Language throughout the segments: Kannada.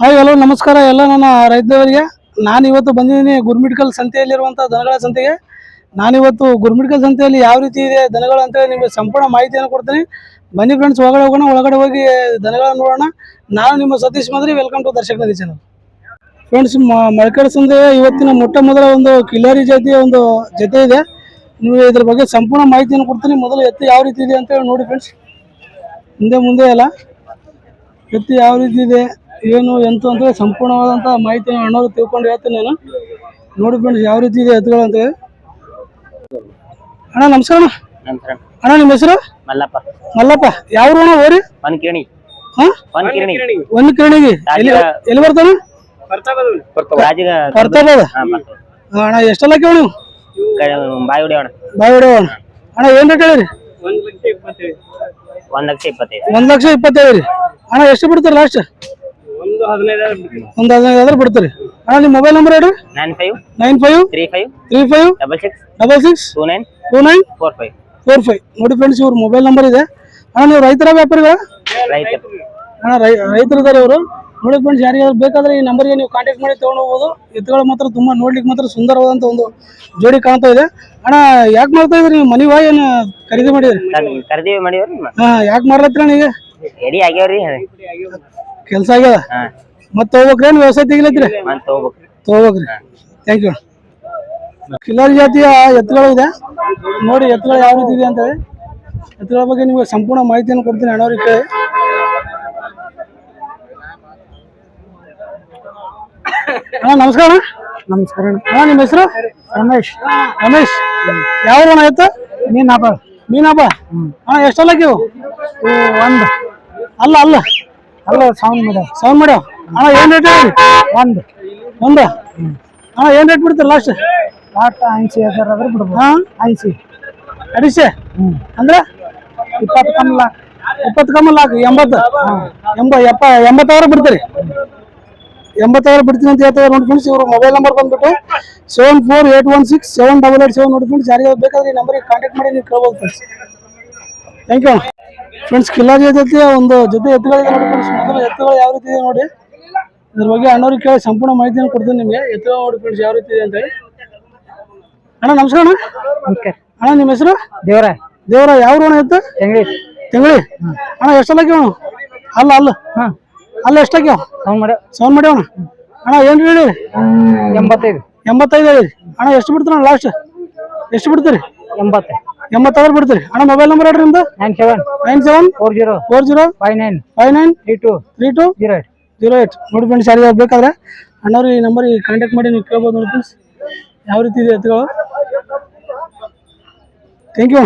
ಹಾಯ್ ಹಲೋ ನಮಸ್ಕಾರ ಎಲ್ಲ ನನ್ನ ರೈತದವರಿಗೆ ನಾನು ಇವತ್ತು ಬಂದಿದ್ದೀನಿ ಗುರ್ಮಿಟ್ಕಲ್ ಸಂತೆಯಲ್ಲಿರುವಂಥ ದನಗಳ ಸಂತೆಗೆ. ನಾನಿವತ್ತು ಗುರ್ಮಿಟ್ಕಲ್ ಸಂತೆಯಲ್ಲಿ ಯಾವ ರೀತಿ ಇದೆ ದನಗಳು ಅಂತೇಳಿ ನಿಮಗೆ ಸಂಪೂರ್ಣ ಮಾಹಿತಿಯನ್ನು ಕೊಡ್ತೀನಿ. ಬನ್ನಿ ಫ್ರೆಂಡ್ಸ್ ಒಳಗಡೆ ಹೋಗೋಣ, ಒಳಗಡೆ ಹೋಗಿ ದನಗಳನ್ನು ನೋಡೋಣ. ನಾನು ನಿಮ್ಮ Satish Madri welcome to Darshaka Nadi channel friends ಮಳಕಡೆ ಸಂತೆ ಇವತ್ತಿನ ಮೊಟ್ಟ ಮೊದಲ ಒಂದು ಕಿಲ್ಲಾರಿ ಜಾತಿಯ ಒಂದು ಜೊತೆ ಇದೆ. ನೀವು ಇದ್ರ ಬಗ್ಗೆ ಸಂಪೂರ್ಣ ಮಾಹಿತಿಯನ್ನು ಕೊಡ್ತೀನಿ. ಮೊದಲು ಎತ್ತು ಯಾವ ರೀತಿ ಇದೆ ಅಂತೇಳಿ ನೋಡಿ ಫ್ರೆಂಡ್ಸ್ ಹಿಂದೆ ಮುಂದೆ ಅಲ್ಲ. ಎತ್ತು ಯಾವ ರೀತಿ ಇದೆ? ಏನು ಎಂತ ಅಂದ್ರೆ ಸಂಪೂರ್ಣವಾದಂಥ ಮಾಹಿತಿಯನ್ನು ಅನ್ನೋದು ತಿಳ್ಕೊಂಡು ಹೇಳ್ತೀನಿ ನಾನು. ನೋಡಿ ಫ್ರೆಂಡ್ಸ್ ಯಾವ ರೀತಿ ಇದೆ ಎತ್ತುಗಳು ಅಂತೇಳಿ ಅಣ್ಣ ನಮಸ್ಕಾರ ಅಣ್ಣ. ಅಣ್ಣ ನಿಮ್ಮ ಹೆಸರು? ಮಲ್ಲಪ್ಪ. ಮಲ್ಲಪ್ಪ. ಯಾವ ಅಣ್ಣ ಓರಿ? ಒಂದ್ ಕಿರಣಿ ಹಾ? ಒಂದ್ ಕಿರಣಿ ಒಂದು ಕಿರಣಿಗೆ ಎಲ್ಲಿ ಎಲ್ಲಿ ಬರ್ತಾನೆ ಅಣ್ಣ ಎಷ್ಟೆಲ್ಲ ಕೇಳಿ ಬಾಯಿ ಹೊಡೆಯೋಣ. ಬಾಯ್ ಹೊಡೆಯೋಣ. ಅಣ್ಣ ಏನ್ ರೇಟ್ ಹೇಳಿರಿ? ಒಂದ್ ಲಕ್ಷ ಇಪ್ಪತ್ತೈದು. ಒಂದ್ ಲಕ್ಷ ಇಪ್ಪತ್ತೈದು ರೀ. ಅಣ್ಣ ಎಷ್ಟು ಬಿಡ್ತಾರೆ ಲಾಸ್ಟ್ ಒಂದು ಹದಿನೈದು ಆದ್ರೆ ಬಿಡ್ತೀರಿ. ಅಣ್ಣ ನಿಮ್ಮ ಮೊಬೈಲ್ ನಂಬರ್ ಹೇಳ್ರಿ. Nine five nine five three five three five double six double six two nine two nine four five four five ನೋಡಿ ಫ್ರೆಂಡ್ಸ್ ಇವ್ರ ಮೊಬೈಲ್ ನಂಬರ್ ಇದೆ. ಅಣ್ಣ ನೀವು ರೈತರ ವ್ಯಾಪಾರಿಗಳ ರೈತರು ಅಣ್ಣ ರೈ ರೈತರಿದ್ದಾರೆ ಇವರು. ನೋಡಿ ಫ್ರೆಂಡ್ಸ್ ಯಾರಿಗಾದ್ರು ಬೇಕಾದ್ರೆ ಈ ನಂಬರ್ಗೆ ನೀವು ಕಾಂಟ್ಯಾಕ್ಟ್ ಮಾಡಿ ತೊಗೊಂಡು ಹೋಗ್ಬೋದು ಎತ್ತುಗಳು ಮಾತ್ರ ತುಂಬಾ ನೋಡ್ಲಿಕ್ಕೆ ಮಾತ್ರ ಸುಂದರವಾದಂಥ ಒಂದು ಜೋಡಿ ಕಾಣ್ತಾ ಇದೆ. ಅಣ್ಣ ಯಾಕೆ ಮಾಡ್ತಾ ಇದ್ರಿ ನೀವು ಮನಿ ವಾಯ್ ಏನು ಖರೀದಿ ಮಾಡಿದ್ರಿ? ಖರೀದಿ ಮಾಡಿವ್ರಿ ಹಾ ಯಾಕೆ ಮಾಡ್ಲತ್ತೀರ ಈಗ? ರೆಡಿ ಆಗ್ಯಾವ್ರಿ. ಕೆಲಸ ಆಗ್ಯದ? ಮತ್ತೆ ಮತ್ತೆ ಹೋಗ್ಬೇಕ್ರೇನು ವ್ಯವಸಾಯ ತೆಗಿಲತ್ರಿ ತಗೋಬೇಕ್ರಿ. ಥ್ಯಾಂಕ್ ಯು ಕಿಲಾರಿ ಜಾತಿಯ ಎತ್ತುಗಳು ಇದೆ. ನೋಡಿ ಎತ್ತುಗಳು ಯಾವ ರೀತಿ ಇದೆ ಅಂತ ಹೇಳಿ ಎತ್ತುಗಳ ಬಗ್ಗೆ ನಿಮಗೆ ಸಂಪೂರ್ಣ ಮಾಹಿತಿಯನ್ನು ಕೊಡ್ತೀನಿ ಅಣ್ಣವ್ರಿಗೆ ಕೇಳಿ. ಅಣ್ಣ ನಮಸ್ಕಾರ ನಮಸ್ಕಾರ ಅಣ್ಣ. ನಿಮ್ಮ ಹೆಸರು? ರಮೇಶ್. ರಮೇಶ್. ಯಾವ ಅಣ್ಣ ಎತ್ತ? ಮೀನಪ್ಪ ಮೀನಪ್ಪ ಅಣ್ಣ ಎಷ್ಟಲ್ಲ ಇವು ಒಂದು. ಅಲ್ಲ ಅಲ್ಲ. ಅಲ್ಲ ಸೌಂಡ್ ಮೇಡಮ್ ಸೌಂಡ್ ಮೇಡಮ್ ಅಣ್ಣ ಏನು ರೇಟ್ ಹೇಳಿ? ಒಂದು. ಒಂದು? ಅಣ್ಣ ಏನು ರೇಟ್ ಬಿಡ್ತೀರಿ ಲಾಸ್ಟ್ ಲಾಸ್ಟ್ ಐನ್ಸಿ ಹଜାର ಆದ್ರೆ ಬಿಡ್ಬೋದು. ಹಾಂ? ಐನ್ಸಿ. ಅಡಿಸೆ ಅಂದ್ರೆ? ಇಪ್ಪತ್ತು ಕಮ್ಮಲ್ಲ ಇಪ್ಪತ್ತು ಕಮ್ಮಲ್ಲ ಎಂಬತ್ತು? ಎಂಬ ಎಪ್ಪ ಎಂಬತ್ತಾರು ಬಿಡ್ತೀರಿ? ಎಂಬತ್ತಾರು ಬಿಡ್ತೀನಿ ಅಂತ ಹೇಳ್ತಾರೆ ನೋಡಿ ಫ್ರೆಂಡ್ಸ್ ಇವರು ಮೊಬೈಲ್ ನಂಬರ್ ಬಂದ್ಬಿಟ್ಟು seven four eight one six seven double eight seven ನೋಡಿ ಫ್ರೆಂಡ್ಸ್ ಯಾರಿಗೆ ಬೇಕಾದ್ರೆ ಈ ನಂಬರಿಗೆ ಕಾಂಟ್ಯಾಕ್ಟ್ ಮಾಡಿ ನೀವು ಕೇಳ್ಬೋದು friends thank you friends Khillari ಜೊತೆ ಒಂದು ಜೊತೆ ಎತ್ತುಗಳಿಗೆ ನೋಡಿ ಫ್ರೆಂಡ್ಸ್ ಮೊದಲು ಎತ್ತುಗಳು ಯಾವ ರೀತಿ ಇದೆ ನೋಡಿ. ಇದ್ರ ಬಗ್ಗೆ ಅಣ್ಣವ್ರಿಗೆ ಕೇಳಿ ಸಂಪೂರ್ಣ ಮಾಹಿತಿಯನ್ನು ಕೊಡ್ತೀನಿ ನಿಮಗೆ. ಎತ್ತುಗಳು ನೋಡಿ ಫ್ರೆಂಡ್ಸ್ ಯಾವ ರೀತಿ ಇದೆ ಅಂತ ಹೇಳಿ. ಅಣ್ಣ ನಮಸ್ಕಾರ ಅಣ್ಣ. ಅಣ್ಣ ನಿಮ್ಮ ಹೆಸರು? ದೇವರ. ದೇವರ ಯಾವ ಅಣ್ಣ ಎತ್ತು? ತಿಂಗಳಿ. ತಿಂಗಳಿ. ಅಣ್ಣ ಅಣ್ಣ ಅಲ್ಲ ಅಲ್ಲ. ಅಲ್ಲ ಎಷ್ಟಾಗ್ಯಾವ ಸೌನ್ ಮಾಡಿ ಸೌನ್ ಮಾಡಿ ಅಣ್ಣ. ಏನು ಹೇಳಿ? ಎಂಬತ್ತೈದು. ಎಂಬತ್ತೈದು ಹೇಳಿ. ಅಣ್ಣ ಎಷ್ಟು ಬಿಡ್ತೀರ ಲಾಸ್ಟ್ ಎಷ್ಟು ಬಿಡ್ತೀರಿ? ಎಂಬತ್ತು ಎಂಬತ್ತಾರು ಬಿಡ್ತೀರಿ. ಅಣ್ಣ ಮೊಬೈಲ್ ನಂಬರ್ ಹೇಳ್ರಿ ನಿಮ್ದು? Nine seven nine seven four zero four zero five nine five nine three two three two zero eight zero eight ನೋಡಿ ಫ್ರೆಂಡ್ಸ್ ಯಾರಿಗೆ ಬೇಕಾದ್ರೆ ಅಣ್ಣವ್ರು ಈ ನಂಬರಿಗೆ ಕಾಂಟ್ಯಾಕ್ಟ್ ಮಾಡಿ ನೀವು ಕೇಳ್ಬೋದು ನೋಡಿ ಫ್ರೆಂಡ್ಸ್ ಯಾವ ರೀತಿ ಇದೆ ಎತ್ತುಗಳು? ಥ್ಯಾಂಕ್ ಯು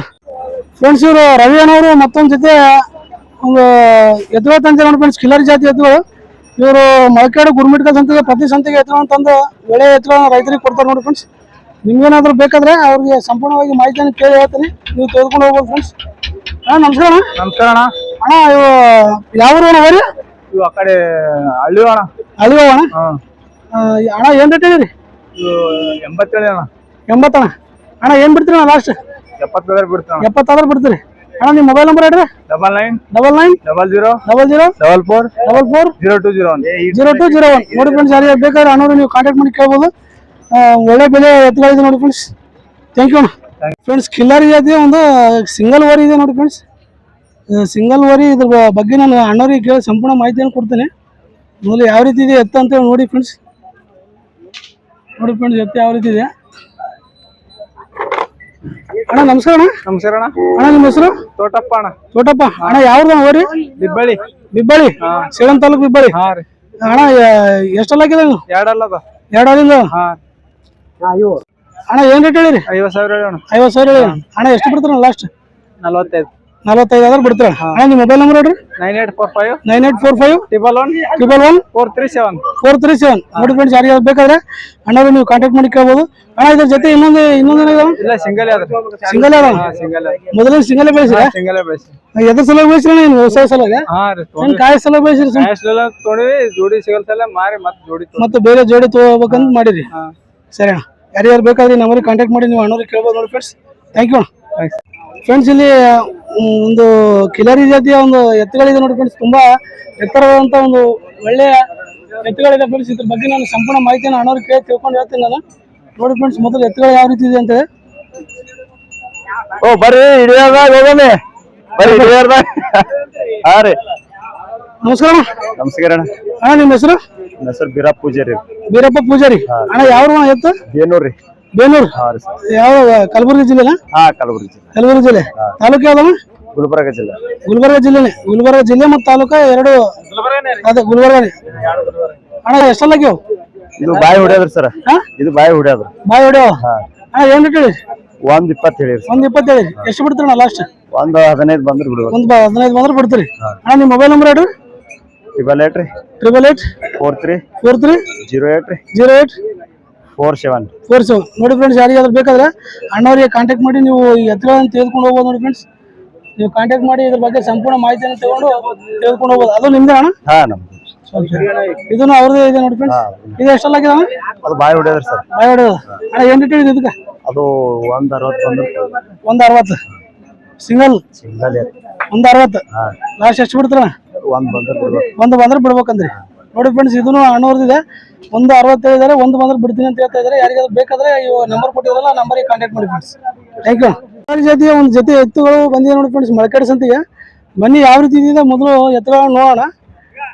ಫ್ರೆಂಡ್ಸ್ ಇವರು ರವಿ ಅಣ್ಣವರು ಮತ್ತೊಂದು ಜೊತೆ ಒಂದು ಎತ್ತುಗಳು ತಂದೆ ನೋಡಿ ಫ್ರೆಂಡ್ಸ್ ಕಿಲ್ಲರ್ ಜಾತಿ ಎತ್ತುಗಳು. ಇವರು ಮಳಕಾಡು ಗುರುಮಿಟ್ಕ ಸಂತೆಗೆ ಪ್ರತಿ ಸಂತೆಗೆ ಎತ್ತುಗಳನ್ನು ತಂದು ಬೆಳೆ ಎತ್ತುಗಳನ್ನ ರೈತರಿಗೆ ಕೊಡ್ತಾರೆ ನೋಡಿ ಫ್ರೆಂಡ್ಸ್ ನಿಮ್ಗೇನಾದ್ರೂ ಬೇಕಾದ್ರೆ ಅವ್ರಿಗೆ ಸಂಪೂರ್ಣವಾಗಿ ಮಾಹಿತಿಯನ್ನು ಕೇಳಿ ಹೇಳ್ತೀನಿ. ನೀವು ತೆಗೆದುಕೊಂಡು ಹೋಗ್ಬೋದು ಫ್ರೆಂಡ್ಸ್ ಹಾ ನಮಸ್ಕಾರ ಅಣ್ಣ. ನಮಸ್ಕಾರ ಅಣ್ಣ. ಅಣ್ಣ ಇವು ಯಾವ ಊರು ಅಣ್ಣ ಹೋರಿ ಇವು ಆ ಕಡೆ ಹಳ್ಳಿ ಅಣ್ಣ. ಹಳ್ಳಿ ಅಣ್ಣ? ಹಾಂ. ಆ, ಅಣ್ಣ ಏನು ರೇಟ್ ಹೇಳಿರಿ ಇವು ಎಂಬತ್ತೇಳು ಅಣ್ಣ. ಎಂಬತ್ತಣ್ಣ. ಅಣ್ಣ ಏನು ಬಿಡ್ತೀರಿ ಅಣ್ಣ ಲಾಸ್ಟ್ ಎಪ್ಪತ್ತೇಳು ಬಿಡ್ತಾನ ಎಪ್ಪತ್ತಾದ್ರೆ ಬಿಡ್ತೀರಿ. ಅಣ್ಣ ನಿಮ್ಮ ಮೊಬೈಲ್ ನಂಬರ್ ಹೇಳ್ರಿ. Double nine double nine double zero double zero double four double four zero two zero one zero two zero one ನೋಡಿ ಫ್ರೆಂಡ್ಸ್ ಯಾರಿಗೆ ಬೇಕಾದ್ರೆ ಅಣ್ಣ ನೀವು ಕಾಂಟ್ಯಾಕ್ಟ್ ಮಾಡಿ ಕೇಳ್ಬೋದು. ಒಳ್ಳೆ ಬೆಲೆ ಎತ್ತುಗಳಿದೆ ನೋಡಿ ಫ್ರೆಂಡ್ಸ್ ಥ್ಯಾಂಕ್ ಯು ಅಣ್ಣ. ಫ್ರೆಂಡ್ಸ್ ಕಿಲ್ಲರ್ ಇದೆ ಒಂದು ಸಿಂಗಲ್ ವರಿ ಇದೆ ನೋಡಿ ಫ್ರೆಂಡ್ಸ್ ಸಿಂಗಲ್ ವರಿ ಇದ್ರ ಬಗ್ಗೆ ನಾನು ಅಣ್ಣವ್ರಿಗೆ ಕೇಳಿ ಸಂಪೂರ್ಣ ಮಾಹಿತಿಯನ್ನು ಕೊಡ್ತೇನೆ. ಮೊದಲು ಯಾವ ರೀತಿ ಇದೆ ಅಂತ ಅಂತೇಳಿ ನೋಡಿ ಫ್ರೆಂಡ್ಸ್ ನೋಡಿ ಫ್ರೆಂಡ್ಸ್ ಎತ್ತ ಯಾವ ರೀತಿ ಇದೆ. ಅಣ್ಣ ನಮಸ್ಕಾರ ಅಣ್ಣ. ನಮಸ್ಕಾರ ಅಣ್ಣ. ಅಣ್ಣ ನಿಮ್ಮ ಹೆಸರು? ತೋಟಪ್ಪ ಅಣ್ಣ. ತೋಟಪ್ಪ. ಅಣ್ಣ ಯಾವ್ದು ಬಿಬ್ಬಳ್ಳಿ. ಬಿಬ್ಬಳಿ ಸೇಳಂ ತಾಲೂಕು ಬಿಬ್ಬಳಿ ಅಣ್ಣ ಎಷ್ಟಲ್ಲ ಹಾಕಿದ ಎರಡಲ್ಲದ ಎರಡಲ್ಲ ಅಣ್ಣ ಏನ್ ರೇಟ್ ಹೇಳಿರಿ? ಐವತ್ ಸಾವಿರ ಹೇಳಿ ಅಣ್ಣ. ಸಾವಿರ ಹೇಳಿ. ಅಣ್ಣ ಎಷ್ಟು ಬಿಡ್ತಾರ ಲಾಸ್ಟ್ ನಲ್ವತ್ತೈದು. ನಲವತ್ತೈದು ಆದ್ರೆ ಬಿಡ್ತಾರ ಅಣ್ಣ? ನಿಮ್ಮ ಮೊಬೈಲ್ ನಂಬರ್ ಹೇಳ್ರಿ. Nine eight four five nine eight four five triple one triple one four three seven four three seven ನೋಡಿ ಫ್ರೆಂಡ್ಸ್ ಯಾರಿಗೆ ಬೇಕಾದ್ರೆ ಅಣ್ಣ ನೀವು ಕಾಂಟ್ಯಾಕ್ಟ್ ಮಾಡಿ ಕೇಳ್ಬೋದು. ಅಣ್ಣ ಇದ್ರ ಜೊತೆ ಇನ್ನೊಂದು ಇನ್ನೊಂದು ಇಲ್ಲ ಸಿಂಗಲ್ ಸಿಂಗಲ್ ಅದ ಸಿಂಗಲ್ ಮೊದಲೇ ಸಿಂಗಲ್ ಬೆಳೆಸಿರ ಸಿಂಗಲ್ ಬೆಳೆಸಿ. ಎದ್ರ ಸಲ ಬೆಳೆಸಿರ ನೀನು ವ್ಯವಸಾಯ ಸಲ ಕಾಯಿ ಸಲ ಬೆಳೆಸಿರಿ ಜೋಡಿ ಸಿಗಲ್ ಸಲ ಮಾರಿ ಮತ್ತೆ ಜೋಡಿ. ಮತ್ತೆ ಬೇರೆ ಜೋಡಿ ತಗೋಬೇಕಂತ ಮಾಡಿರಿ ಸರಿ ಅಣ್ಣ. ಯಾರ್ಯಾರು ಬೇಕಾದ್ರೆ ನಮ್ಮಲ್ಲಿ ಕಾಂಟ್ಯಾಕ್ಟ್ ಮಾಡಿ ನೀವು ಅಣ್ಣವ್ರಿಗೆ ಕೇಳ್ಬೋದು ನೋಡಿ ಫ್ರೆಂಡ್ಸ್ ಥ್ಯಾಂಕ್ ಯು ಅಣ್ಣ. ಫ್ರೆಂಡ್ಸ್ ಇಲ್ಲಿ ಒಂದು ಕಿಲರಿ ಜಾತಿಯ ಒಂದು ಎತ್ತುಗಳಿದೆ ನೋಡಿ ಫ್ರೆಂಡ್ಸ್ ತುಂಬಾ ಎತ್ತರವಾದಂತ ಒಂದು ಒಳ್ಳೆಯ ಎತ್ತುಗಳಿದೆ ಫ್ರೆಂಡ್ಸ್ ಇದ್ರ ಬಗ್ಗೆ ನಾನು ಸಂಪೂರ್ಣ ಮಾಹಿತಿಯನ್ನು ಅಣ್ಣವ್ರಿಗೆ ಕೇಳಿ ತಿಳ್ಕೊಂಡು ಹೇಳ್ತೀನಿ ನಾನು. ನೋಡಿ ಫ್ರೆಂಡ್ಸ್ ಮೊದಲು ಎತ್ತುಗಳು ಯಾವ ರೀತಿ ಇದೆ ಅಂತ ಓ ಬರ್ರಿ ಹಿಡಿಯೋದಾಗ ಹೋಗೋಣ. ಬರ್ರಿ ಹಿಡಿಯೋದಾಗ ಹಾ ರೀ. ನಮಸ್ಕಾರ. ನಮಸ್ಕಾರ ಅಣ್ಣ ನಿಮ್ಮ ಹೆಸರು? ನನ್ನ ಹೆಸರು ಬೀರಪ್ಪ ಪೂಜಾರಿ ಬೀರಪ್ಪ ಪೂಜಾರಿ? ಅಣ್ಣ ಯಾವ ಎತ್ತು ಬೇನೂರ್ ರೀ. ಬೇಲೂರು ಸರ್. ಯಾವ ಕಲಬುರಗಿ ಜಿಲ್ಲೆನಾ? ಹಾ ಕಲಬುರಗಿ ಜಿಲ್ಲೆ. ಕಲಬುರಗಿ ಜಿಲ್ಲೆ. ತಾಲೂಕು ಯಾವ್ದಣ್ಣ? ಗುಲ್ಬರ್ಗ ಜಿಲ್ಲೆ. ಗುಲ್ಬರ್ಗ ಜಿಲ್ಲೆನೆ. ಗುಲ್ಬರ್ಗ ಜಿಲ್ಲೆ ಮತ್ತು ತಾಲೂಕು ಎರಡು ಅದೇ ಗುಲ್ಬರ್ಗ ಅಣ್ಣ ಎಷ್ಟಲ್ಲ ಆಗ್ಯಾವ? ಇದು ಬಾಯಿ ಹೊಡ್ಯಾದ್ರಿ ಸರ್. ಹಾ? ಇದು ಬಾಯಿ ಹೊಡ್ಯಾದ್ರಿ. ಬಾಯಿ ಹೊಡ್ಯಾವ? ಹಾ. ಅಣ್ಣ ಏನ್ ರೇಟ್ ಹೇಳಿ ಒಂದ್ ಇಪ್ಪತ್ತು ಹೇಳಿ ಒಂದ್ ಇಪ್ಪತ್ತು ಇಪ್ಪತ್ತೇಳಿ ಎಷ್ಟು ಬಿಡ್ತೀರಣ್ಣ ಲಾಸ್ಟ್ ಒಂದ್ ಹದಿನೈದು ಬಂದ್ರೆ ಬಿಡುವ ಒಂದ್ ಹದಿನೈದು ಬಂದ್ರೆ ಬಿಡ್ತೀರಿ. ಅಣ್ಣ ನಿಮ್ಮ ಮೊಬೈಲ್ ನಂಬರ್ ಹೇಳ್ರಿ. ಟ್ರಿಬಲ್ ಏಟ್ ರೀ. Triple eight four three four three zero eight ರೀ. Zero eight four seven four seven ನೋಡಿ ಫ್ರೆಂಡ್ಸ್ ಯಾರಿಗಾದ್ರೂ ಬೇಕಾದ್ರೆ ಅಣ್ಣವರಿಗೆ ಕಾಂಟ್ಯಾಕ್ಟ್ ಮಾಡಿ ನೀವು ಎತ್ತುಗಳನ್ನು ತೆಗೆದುಕೊಂಡು ಹೋಗ್ಬೋದು ನೋಡಿ ಫ್ರೆಂಡ್ಸ್ ನೀವು ಕಾಂಟ್ಯಾಕ್ಟ್ ಮಾಡಿ ಇದ್ರ ಬಗ್ಗೆ ಸಂಪೂರ್ಣ ಮಾಹಿತಿಯನ್ನು ತಗೊಂಡು ತೆಗೆದುಕೊಂಡು ಹೋಗ್ಬೋದು. ಅದು ನಿಮ್ದೇ ಅಣ್ಣ? ಹಾ ನಮ್ದು. ಇದನ್ನು ಅವ್ರದ್ದೇ ಇದೆ ನೋಡಿ ಫ್ರೆಂಡ್ಸ್ ಇದು ಎಷ್ಟೆಲ್ಲ ಆಗಿದೆ ಅಣ್ಣ? ಅದು ಬಾಯಿ ಹೊಡೆಯೋದ್ರಿ ಸರ್. ಬಾಯಿ ಹೊಡೆಯೋದು. ಅಣ್ಣ ಏನು ರೇಟ್ ಹೇಳಿದೆ ಇದಕ್ಕೆ? ಅದು ಒಂದ್ ಅರವತ್ತು ಬಂದ್ರಿ ಒಂದು ಅರವತ್ತು. ಸಿಂಗಲ್ ಸಿಂಗಲ್ ಒಂದು ಅರವತ್ತು. ಲಾಸ್ಟ್ ಎಷ್ಟು ಬಿಡ್ತೀರಣ್ಣ ಒಂದ್ ಬಂದ್ರೆ ಬಿಡ್ಬೇಕಂದ್ರಿ. ನೋಡಿ ಫ್ರೆಂಡ್ಸ್ ಇದನ್ನು ಅಣ್ಣವ್ರದಿದೆ ಒಂದು ಅರವತ್ತು ಹೇಳಿದಾರೆ ಒಂದು ಬಂದ್ರೆ ಬಿಡ್ತೀನಿ ಅಂತ ಹೇಳ್ತಾ ಇದಾರೆ ಯಾರಿಗಾದ್ರು ಬೇಕಾದ್ರೆ ಇವು ನಂಬರ್ ಕೊಟ್ಟಿದ್ರಲ್ಲ ನಂಬರಿಗೆ ಕಾಂಟ್ಯಾಕ್ಟ್ ಮಾಡಿ ಫ್ರೆಂಡ್ಸ್ ಥ್ಯಾಂಕ್ ಯು ಜೊತೆ ಒಂದು ಜೊತೆ ಎತ್ತುಗಳು ಬಂದಿದೆ ನೋಡಿ ಫ್ರೆಂಡ್ಸ್ ಮಳಕಡೆ ಸಂತಿಗೆ. ಬನ್ನಿ ಯಾವ ರೀತಿ ಇದೆ, ಮೊದಲು ಎತ್ತುಗಳನ್ನ ನೋಡೋಣ.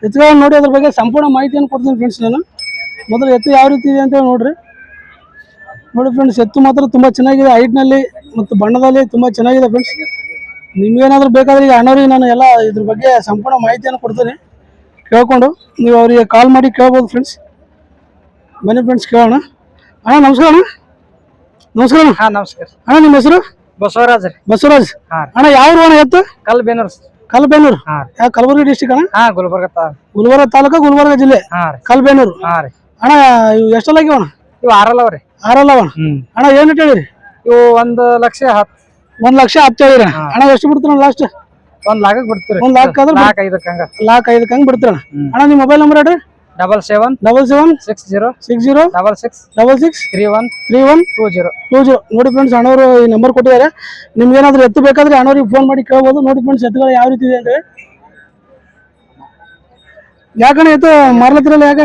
ಎತ್ತುಗಳನ್ನ ನೋಡಿ ಅದ್ರ ಬಗ್ಗೆ ಸಂಪೂರ್ಣ ಮಾಹಿತಿಯನ್ನು ಕೊಡ್ತೀನಿ ಫ್ರೆಂಡ್ಸ್ ನಾನು. ಮೊದಲು ಎತ್ತು ಯಾವ ರೀತಿ ಇದೆ ಅಂತ ಹೇಳಿ ನೋಡ್ರಿ. ನೋಡಿ ಫ್ರೆಂಡ್ಸ್ ಎತ್ತು ಮಾತ್ರ ತುಂಬ ಚೆನ್ನಾಗಿದೆ. ಹೈಟ್ನಲ್ಲಿ ಮತ್ತು ಬಣ್ಣದಲ್ಲಿ ತುಂಬ ಚೆನ್ನಾಗಿದೆ ಫ್ರೆಂಡ್ಸ್ ನಿಮ್ಗೇನಾದ್ರೂ ಬೇಕಾದ್ರೆ ಈಗ ಅಣ್ಣವ್ರಿಗೆ ನಾನು ಎಲ್ಲ ಇದ್ರ ಬಗ್ಗೆ ಸಂಪೂರ್ಣ ಮಾಹಿತಿಯನ್ನು ಕೊಡ್ತೀನಿ. ಕೇಳ್ಕೊಂಡು ನೀವು ಅವರಿಗೆ ಕಾಲ್ ಮಾಡಿ ಕೇಳ್ಬೋದು ಫ್ರೆಂಡ್ಸ್ ಬನ್ನಿ ಫ್ರೆಂಡ್ಸ್ ಕೇಳೋಣ. ಅಣ್ಣ ನಮಸ್ಕಾರ ಅಣ್ಣ. ನಮಸ್ಕಾರ ಅಣ್ಣ. ಹಾಂ ನಮಸ್ಕಾರ. ಅಣ್ಣ ನಿಮ್ಮ ಹೆಸರು? ಬಸವರಾಜ್ ರೀ. ಬಸವರಾಜ್. ಹಾ. ಅಣ್ಣ ಯಾವ ಊರು ಅಣ್ಣ ಎತ್ತು ಕಲ್ ಬೇನೂರ್ ಕಲ್ಬೇನೂರು ಹಾ. ಯಾವ ಕಲಬುರಗಿ ಡಿಸ್ಟಿಕ್ ಅಣ್ಣ? ಹಾಂ ಗುಲ್ಬರ್ಗ ತಾ- ಗುಲ್ಬರ್ಗ ತಾಲೂಕು ಗುಲ್ಬರ್ಗ ಜಿಲ್ಲೆ. ಹಾ ರೀ. ಕಲ್ಬೇನೂರು ಹಾಂ ರೀ. ಅಣ್ಣ ಇವು ಎಷ್ಟೆಲ್ಲ ಆಗ್ಯಾವ ಅಣ್ಣ? ಇವು ಆರಲ್ಲ ರೀ. ಆರಲ್ಲವ ಅಣ್ಣ? ಅಣ್ಣ ಏನು ಹೇಳಿರಿ? ಇವು ಒಂದು ಲಕ್ಷ ಹತ್ ಒಂದ್ ಲಕ್ಷ ಹತ್ತು ಹಣ ಅಣ್ಣ ಎಷ್ಟು ಬಿಡ್ತೀರ ಲಾಸ್ಟ್ ಒಂದ್ ಲಾಕ್ ಬಿಡ್ತೀರಿ? ಒಂದ್ ಲಾಕ್ ಆದ್ರೆ ಲಾಕ್ ಐದಕ್ಕೆ ಹಂಗ. ಲಾಕ್ ಐದಕ್ಕೆ ಹಂಗ ಬಿಡ್ತೀರ ಅಣ್ಣ? ನಿಮ್ಮ ಮೊಬೈಲ್ ನಂಬರ್ ಹೇಳ್ರಿ. Double seven double seven six zero six zero double six double six three one three one two zero. Two zero. ನೋಡಿ ಫ್ರೆಂಡ್ಸ್ ಅಣ್ಣವರು ಈ ನಂಬರ್ ಕೊಟ್ಟಿದ್ದಾರೆ. ನಿಮ್ಗೆ ಏನಾದ್ರು ಎತ್ತು ಬೇಕಾದ್ರೆ ಅಣ್ಣವ್ರಿಗೆ ಫೋನ್ ಮಾಡಿ ಕೇಳ್ಬೋದು. ನೋಡಿ ಫ್ರೆಂಡ್ಸ್ ಎತ್ತುಗಳು ಯಾವ ರೀತಿ ಇದೆ ಅಂತ ಹೇಳಿ. ಯಾಕಣ್ಣ ಎತ್ತು ಮಾರ್ಲತ್ತಿರಲ್ಲ ಯಾಕ?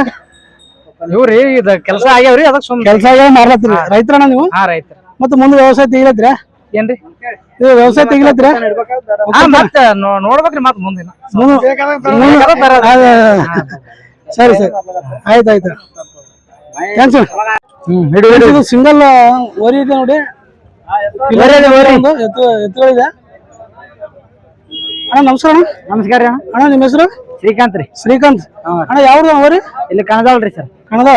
ಇವ್ರಿ ಇದು ಕೆಲಸ ಆಗ್ಯಾವ್ರಿ ಅದಕ್ಕೆ ಸುಮ್ಮನೆ ಕೆಲಸ ಆಗ್ಯಾವ ಮಾರ್ಲತ್ತಿರಿ ರೈತರಣ್ಣ ನೀವು? ಹಾ ರೈತ ಮತ್ತೆ ಮುಂದೆ ವ್ಯವಸಾಯ ತೆಗಿಲತ್ತೀರಾ? ಏನ್ರಿ? ಇದು ವ್ಯವಸಾಯ ತೆಗಿಲತ್ತೀರಾ? ಹಾ ಮತ್ತ ನೋಡ್ಬೇಕ್ರಿ ಮತ್ ಮುಂದಿನ. ಮುಂದೆ- ಮುಂದೆ- ಸರಿ ಸರಿ. ಆಯ್ತು ಆಯ್ತು. ಥ್ಯಾಂಕ್ಸ್ ಹ್ಮ್ ಹಿಡಿ ಹಿಡಿ ಇದು ಸಿಂಗಲ್ ಓರಿ ಇದೆ ನೋಡಿ. ಎತ್ತುಗಳಿದೆ ಅಣ್ಣ ನಮಸ್ಕಾರ ಅಣ್ಣ. ನಮಸ್ಕಾರ ರೀ ಅಣ್ಣ. ನಿಮ್ಮ ಹೆಸರು? ಶ್ರೀಕಾಂತ್ ರೀ. ಶ್ರೀಕಾಂತ್. ಅಣ್ಣ ಯಾವ್ದು ಓರಿ? ಇಲ್ಲಿ ಕಣದಾಳ್ರಿ ಸರ್. ಕಣದ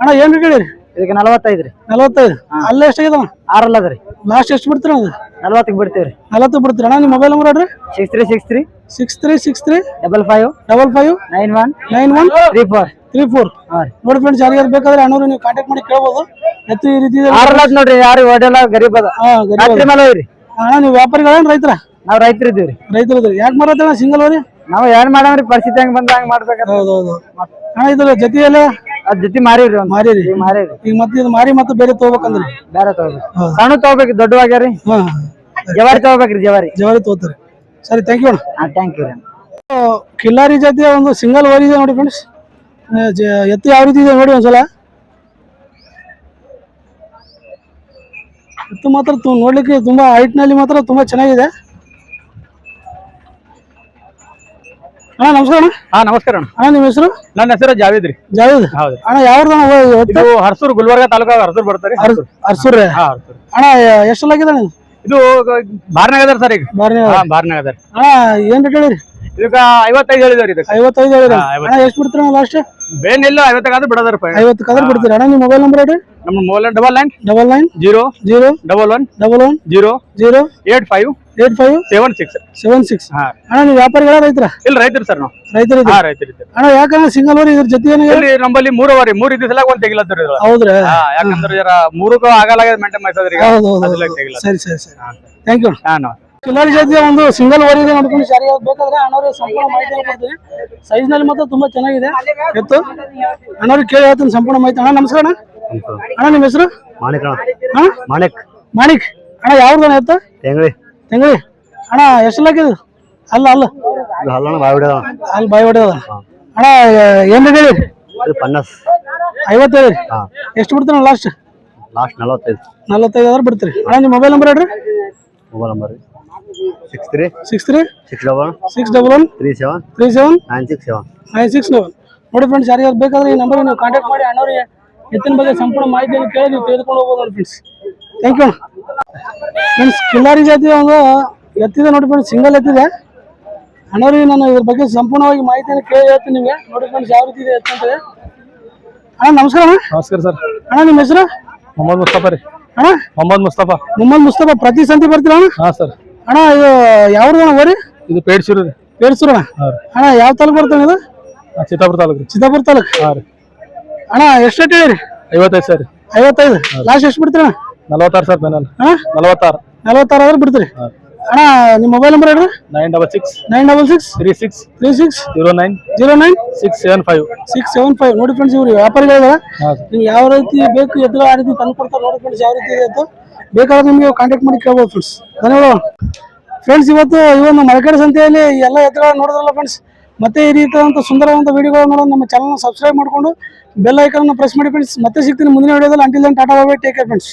ಅಣ್ಣ ಏನ್ ರೇಟ್ ಹೇಳಿರಿ ಇದಕ್ಕೆ ನಲವತ್ತೈದು ರೀ. ನಲವತ್ತೈದು. ಅಲ್ಲೇ ಎಷ್ಟಾಗಿದೆ ಅಣ್ಣ? ಆರಲ್ಲ ಅದ ರೀ. ಲಾಸ್ಟ್ ಎಷ್ಟು ಬಿಡ್ತೀರ ಅದು? ನಲ್ವತ್ತಕ್ಕೆ ಬಿಡ್ತೀವಿ ನಲವತ್ತು ಬಿಡ್ತೀರ? ಅಣ್ಣ ನಿಮ್ಮ ಮೊಬೈಲ್ ನಂಬರ್ ಹೇಳ್ರಿ. Six three six three six three six three double five double five nine one nine one three four three four ನೋಡಿ ಫ್ರೆಂಡ್ಸ್ ಯಾರಿಗಾರು ಬೇಕಾದ್ರೆ ಅಣ್ಣವ್ರು ನೀವು ಕಾಂಟ್ಯಾಕ್ಟ್ ಮಾಡಿ ಕೇಳ್ಬೋದು. ಮತ್ತು ಈ ರೀತಿ ನೋಡ್ರಿ ಯಾರು ಹೋಟೆಲ್ ಗರೀಬ್ ಅದ. ಹಾ ಗರೀಬ್ ರಾತ್ರಿ ಮೇಲೆ ಹೋಗ್ರಿ. ಅಣ್ಣ ನೀವು ವ್ಯಾಪಾರಿಗಳೇನು ರೈತರ? ನಾವು ರೈತರು ಇದ್ದೀವಿ ರೈತರು ಇದ್ರಿ. ಯಾಕೆ ಮಾರತ್ತಣ್ಣ ಸಿಂಗಲ್ ಓರಿ ನಾವು ಏನ್ ಮಾಡವ್ರಿ ಪರಿಸ್ಥಿತಿ ಹೆಂಗ್ ಬಂದ ಹಂಗ್ ಮಾಡ್ಬೇಕು ಹೌದು ಹೌದು ಅಣ್ಣ ಇದ್ರ ಜೊತೆಯಲ್ಲ ಅದ್ ಜೊತೆ ಮಾರಿವ್ರಿ ಒಂದ್. ಮಾರಿರಿ ಮಾರಿವ್ರಿ ಈಗ ಮತ್ತೆ ಇದು ಮಾರಿ ಮತ್ತೆ ಬೇರೆ ತಗೋಬೇಕಂದ್ರೆ. ಬೇರೆ ತಗೋಬೇಕು. ಸಣ್ಣ ತಗೋಬೇಕು ದೊಡ್ಡವಾಗ್ಯಾರಿ. ಹಾ. ಜವಾರಿ ತಗೋಬೇಕ್ರಿ ಜವಾರಿ. ಜವಾರಿ ತಗೋತಾರೆ. ಸರಿ ಥ್ಯಾಂಕ್ ಯು ಅಣ್ಣ. ಹಾ ಥ್ಯಾಂಕ್ ಯು ರೀ ಕಿಲ್ಲಾರಿ ಜಾತಿಯ ಒಂದು ಸಿಂಗಲ್ ಓರಿ ಇದೆ ನೋಡಿ ಫ್ರೆಂಡ್ಸ್ ಎತ್ತು ಯಾವ ರೀತಿ ಇದೆ ನೋಡಿ ಒಂದ್ಸಲ. ಎತ್ತು ಮಾತ್ರ ತು- ನೋಡ್ಲಿಕ್ಕೆ ತುಂಬಾ ಹೈಟ್ನಲ್ಲಿ ಮಾತ್ರ ತುಂಬಾ ಚೆನ್ನಾಗಿದೆ. ಅಣ್ಣ ನಮಸ್ಕಾರ ಅಣ್ಣ. ಹಾ ನಮಸ್ಕಾರ ಅಣ್ಣ. ಅಣ್ಣ ನಿಮ್ಮ ಹೆಸರು? ನನ್ನ ಹೆಸರು ಜಾವೇದ್ ರೀ. ಜಾವೇದ್? ಹೌದು. ಅಣ್ಣ ಯಾವ್ದು ಇದು ಹರ್ಸೂರ್ ಗುಲ್ಬರ್ಗ ತಾಲೂಕಾಗ ಹರ್ಸೂರ್ ಬರ್ತಾರೆ ಅರ್ಸೂರ್ರೆ ಹಾ ಹರ್ಸೂರ್. ಅಣ್ಣ ಎಷ್ಟಲ್ಲಾಗಿದೆ ಅಣ್ಣ ಇದು? ಬಾರ್ನಾಗ ಅದಾರ ಸರ್ ಈಗ ಬಾರ್ನೆ ಹಾ ಬಾರ್ನಾಗ ಅದಾರ ಅಣ್ಣ ಏನ್ ರೇಟ್ ಹೇಳಿರಿ ಇದಕ್ಕ ಐವತ್ತೈದು ಹೇಳಿದವ್ರಿ ಇದಕ್ಕೆ. ಐವತ್ತೈದು ಹೇಳಿರಿ ಹಾ, ಅಣ್ಣ ಎಷ್ಟು ಬಿಡ್ತೀರ ಲಾಸ್ಟ್ ಬೇನ್ ಇಲ್ಲ ಐವತ್ತಕ್ಕಾದ್ರೂ ಬಿಡೋದಾರ ಐವತ್ತು ಕದರ್ ಬಿಡ್ತೀರ ಅಣ್ಣ ನಿಮ್ಮ ಮೊಬೈಲ್ ನಂಬರ್ ಹೇಳಿ. ನಮ್ಮ mobile double nine double nine zero zero double one double one zero zero eight five eight five seven six seven six ಹಾ. ಅಣ್ಣ ನೀವು ವ್ಯಾಪಾರಿಗಳ ರೈತರ? ಇಲ್ಲ ರೈತರು ಸರ್ ನಾವು. ರೈತರ ರೈತರು ಅಣ್ಣ ಯಾಕಂದ್ರೆ ಸಿಂಗಲ್ ಓರಿ ಇದ್ರ ಜೊತೆ ಏನಿದೆ ನಮ್ಮಲ್ಲಿ ಮೂರುವರೆ ಮೂರು ಇದ್ದ ಸಲ ಒಂದ್ ತೆಗಿಲತ್ತರಿ ಹೌದ್ರಿ? ಯಾಕಂದ್ರೆ ಜರ ಮೂರಕ್ಕೂ ಆಗಲ್ಲ ಮೇಂಟೈನ್ ಮಾಡ್ತದ್ರಿ ಹೌದು ಹೌದು ಸರಿ ಸರಿ ಸರಿ. ಥ್ಯಾಂಕ್ ಯು ಹಾ ಕಿಲಾರಿ ಜಾತಿಯ ಒಂದು ಸಿಂಗಲ್ ವರಿ ಇದೆ ನೋಡ್ಕೊಂಡು ಸರಿ ಬೇಕಾದ್ರೆ ಅಣ್ಣವ್ರಿಗೆ ಸಂಪೂರ್ಣ ಮಾಹಿತಿ ಕೊಡ್ತೀವಿ ಸೈಜ್ನಲ್ಲಿ ಮಾತ್ರ ತುಂಬಾ ಚೆನ್ನಾಗಿದೆ. ಎತ್ತು? ಅಣ್ಣವ್ರಿಗೆ ಕೇಳಿ ಹೇಳ್ತೀನಿ ಸಂಪೂರ್ಣ ಮಾಹಿತಿ. ಅಣ್ಣ ನಮಸ್ಕಾರ ಅಣ್ಣ. ನಿಮ್ಮ ಹೆಸರು? ಮಾಣಿಕ ಅಣ್ಣ. ಮಾಣಿಕ್. ಮಾಣಿಕ್. ಅಣ್ಣ ಯಾವ್ದು ಅಣ್ಣ ಎತ್ತು? ತೆಂಗಳಿ. ತೆಂಗಳಿ. ಅಣ್ಣ ಎಷ್ಟು ಲಾಕಿದು ಅಲ್ಲ ಅಲ್ಲ. ಅಲ್ಲ ಬಾಯ್ ಬಾವಿಡ ಅಲ್ಲಿ ಬಾಯ್ ಹೊಡೆಯೋದ? ಅಣ್ಣ ಏನ್ ಹೇಳಿ ಪನ್ನಸ್. ಐವತ್ತೈದು ರೀ ಹಾ. ಎಷ್ಟು ಬಿಡ್ತೀನಿ ಲಾಸ್ಟ್ ಲಾಸ್ಟ್ ನಲವತ್ತೈದು. ನಲವತ್ತೈದು ಆದ್ರೆ ಬಿಡ್ತೀರಿ. ಅಣ್ಣ ನಿಮ್ಮ ಮೊಬೈಲ್ ನಂಬರ್ ಹೇಳ್ರಿ. Mobile number six three six three six double six double one three seven three seven nine six seven nine six eleven ನೋಡಿ ಫ್ರೆಂಡ್ಸ್ ಯಾರಿಗಾದ್ರು ಬೇಕಾದ್ರೆ ಈ ನಂಬರ್ ನೀವು ಕಾಂಟ್ಯಾಕ್ಟ್ ಮಾಡಿ ಅಣ್ಣವ್ರಿಗೆ ಎತ್ತಿನ ಬಗ್ಗೆ ಸಂಪೂರ್ಣ ಮಾಹಿತಿಯನ್ನು ಕೇಳಿ ನೀವು ತೆಗೆದುಕೊಂಡು ಹೋಗ್ಬೋದು ನೋಡಿ friends thank you friends Khillari ಜಾತಿ ಒಂದು ಎತ್ತಿದೆ ನೋಡಿ ಫ್ರೆಂಡ್ಸ್ ಸಿಂಗಲ್ ಎತ್ತಿದೆ. ಅಣ್ಣವ್ರಿಗೆ ನಾನು ಇದ್ರ ಬಗ್ಗೆ ಸಂಪೂರ್ಣವಾಗಿ ಮಾಹಿತಿಯನ್ನು ಕೇಳಿ ಹೇಳ್ತೀನಿ ನಿಮಗೆ. ನೋಡಿ ಫ್ರೆಂಡ್ಸ್ ಯಾವ ರೀತಿ ಇದೆ ಎತ್ತಂತದೆ ಅಣ್ಣ ನಮಸ್ಕಾರ ಅಣ್ಣ. ನಮಸ್ಕಾರ ಸರ್. ಅಣ್ಣ ನಿಮ್ಮ ಹೆಸರು? ಮೊಹಮ್ಮದ್ ಮುಸ್ತಫಾ ರೀ. ಅಣ್ಣ. ಮೊಹಮ್ಮದ್ ಮುಸ್ತಫಾ. ಮೊಹಮ್ಮದ್ ಮುಸ್ತಫಾ ಪ್ರತಿ ಸಂತಿ ಬರ್ತೀರಾ ಅಣ್ಣ? ಹಾಂ ಸರ್. ಅಣ್ಣ ಇದು ಯಾವ್ದು ಅಣ್ಣ ಓರಿ ಇದು ಪೇಡ್ಸೂರು ರೀ. ಪೇರ್ಸೂರ ಅಣ್ಣ ಅಣ್ಣ ಯಾವ ತಾಲೂಕು ಬರ್ತಾನೆ ಇದು? ಚಿತ್ತಾಪುರ ತಾಲೂಕು ಚಿತ್ತಾಪುರ ತಾಲೂಕು? ಹಾಂ ರೀ. ಅಣ್ಣ ಎಷ್ಟು ರೇಟ್ ಹೇಳಿರಿ? ಐವತ್ತೈದು ಸರ್. ಐವತ್ತೈದು? ಲಾಸ್ಟ್ ಎಷ್ಟು ಬಿಡ್ತೀರ ಅಣ್ಣ? ನಲವತ್ತಾರು ಸರ್ ಫೈನಲ್ ಅಣ್ಣ ನಲವತ್ತಾರು. ನಲವತ್ತಾರು ಆದ್ರೆ ಬಿಡ್ತೀರಿ. ಅಣ್ಣ ನಿಮ್ಮ ಮೊಬೈಲ್ ನಂಬರ್ ಹೇಳ್ರಿ. Nine double six nine double six three six three six zero nine zero nine six seven five six seven five ನೋಡಿ ಫ್ರೆಂಡ್ಸ್ ಇವ್ರು ವ್ಯಾಪಾರಿಗಳಿದಾರೆ. ಹಾಂ ನೀವು ಯಾವ ರೀತಿ ಬೇಕು ಎದುರು ಆ ರೀತಿ ತಂದು ಕೊಡ್ತಾರೆ ನೋಡಿ ಫ್ರೆಂಡ್ಸ್ ಯಾವ ರೀತಿ ಇದೆ ಅಂತ ಬೇಕಾದ್ರೆ ನಿಮಗೆ ಕಾಂಟ್ಯಾಕ್ಟ್ ಮಾಡಿ ಕೇಳ್ಬೋದು ಫ್ರೆಂಡ್ಸ್ ಧನ್ಯವಾದ ಫ್ರೆಂಡ್ಸ್ ಇವತ್ತು ಒಂದು ಮಳಕಡೆ ಸಂತೆಯಲ್ಲಿ ಎಲ್ಲ ಎತ್ತರ ನೋಡಿದ್ರಲ್ಲ ಫ್ರೆಂಡ್ಸ್ ಮತ್ತೆ ಈ ರೀತಿಯಾದಂಥ ಸುಂದರವಾದ ವಿಡಿಯೋಗಳು ನೋಡೋದು ನಮ್ಮ ಚಾನಲ್ನ ಸಬ್ಸ್ಕ್ರೈಬ್ ಮಾಡಿಕೊಂಡು ಬೆಲ್ ಐಕನ್ನ ಪ್ರೆಸ್ ಮಾಡಿ ಫ್ರೆಂಡ್ಸ್ ಮತ್ತೆ ಸಿಗ್ತೀನಿ ಮುಂದಿನ ವಿಡಿಯೋದಲ್ಲಿ until tata bye bye take care friends